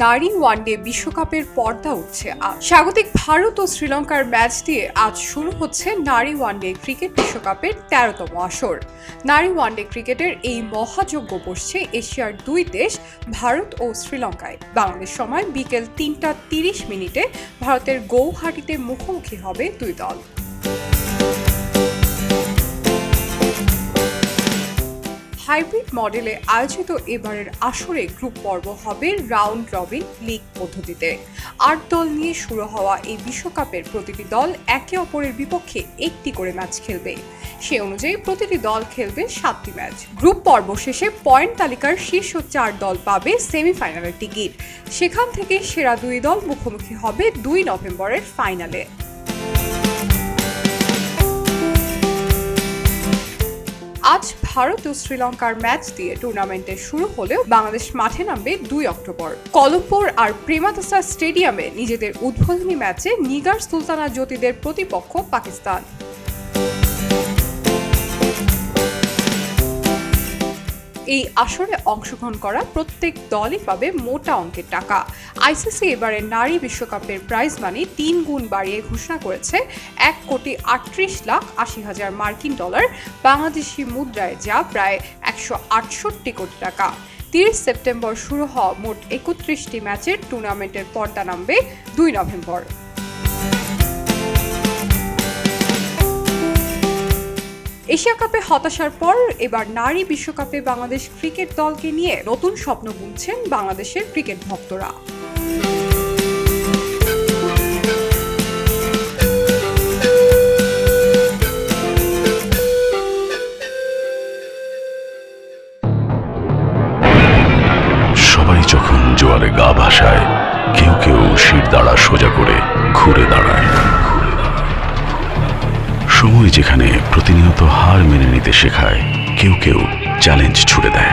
নারী ওয়ানডে বিশ্বকাপের পর্দা উঠছে আজ। স্বাগতিক ভারত ও শ্রীলঙ্কার ম্যাচ দিয়ে আজ শুরু হচ্ছে নারী ওয়ানডে ক্রিকেট বিশ্বকাপের তেরোতম আসর। নারী ওয়ানডে ক্রিকেটের এই মহাযজ্ঞ বসছে এশিয়ার দুই দেশ, ভারত ও শ্রীলঙ্কায়। বাংলাদেশ সময় বিকেল তিনটা তিরিশ মিনিটে ভারতের গৌহাটিতে মুখোমুখি হবে দুই দল। হাইব্রিড মডেলে আয়োজিত এবারের আসরে গ্রুপ পর্ব হবে রাউন্ড রবিন লিগ পদ্ধতিতে। আট দল নিয়ে শুরু হওয়া এই বিশ্বকাপের প্রতিটি দল একে অপরের বিপক্ষে একটি করে ম্যাচ খেলবে। সে অনুযায়ী প্রতিটি দল খেলবে সাতটি ম্যাচ। গ্রুপ পর্ব শেষে পয়েন্ট তালিকার শীর্ষ চার দল পাবে সেমিফাইনালের টিকিট। সেখান থেকে সেরা দুই দল মুখোমুখি হবে দুই নভেম্বরের ফাইনালে। আজ ভারত ও শ্রীলঙ্কার ম্যাচ দিয়ে টুর্নামেন্টের শুরু হলেও বাংলাদেশ মাঠে নামবে দুই অক্টোবর। কলম্বোর আর প্রেমাদাসা স্টেডিয়ামে নিজেদের উদ্বোধনী ম্যাচে নিগার সুলতানা জ্যোতিদের প্রতিপক্ষ পাকিস্তান। এই আসরে অংশগ্রহণ করা প্রত্যেক দলই পাবে মোটা অঙ্কের টাকা। আইসিসি এবারে নারী বিশ্বকাপের প্রাইজ মানি তিন গুণ বাড়িয়ে ঘোষণা করেছে এক কোটি আটত্রিশ লাখ আশি হাজার মার্কিন ডলার। বাংলাদেশি মুদ্রায় যা প্রায় একশো আটষট্টি কোটি টাকা। তিরিশ সেপ্টেম্বর শুরু হওয়া মোট একত্রিশটি ম্যাচের টুর্নামেন্টের পর্দা নামবে দুই নভেম্বর। এশিয়া কাপে হতাশার পর এবার নারী বিশ্বকাপে বাংলাদেশ ক্রিকেট দলকে নিয়ে নতুন স্বপ্ন বুনছেন বাংলাদেশের ক্রিকেট ভক্তরা। সবাই যখন জোয়ারে গা ভাসায়, কেউ কেউ শির দাঁড়া সোজা করে ঘুরে দাঁড়ায়। সময় যেখানে প্রতিনিয়ত হার মেনে নিতে শেখায় কেউ কেউ চ্যালেঞ্জ ছুড়ে দেয়।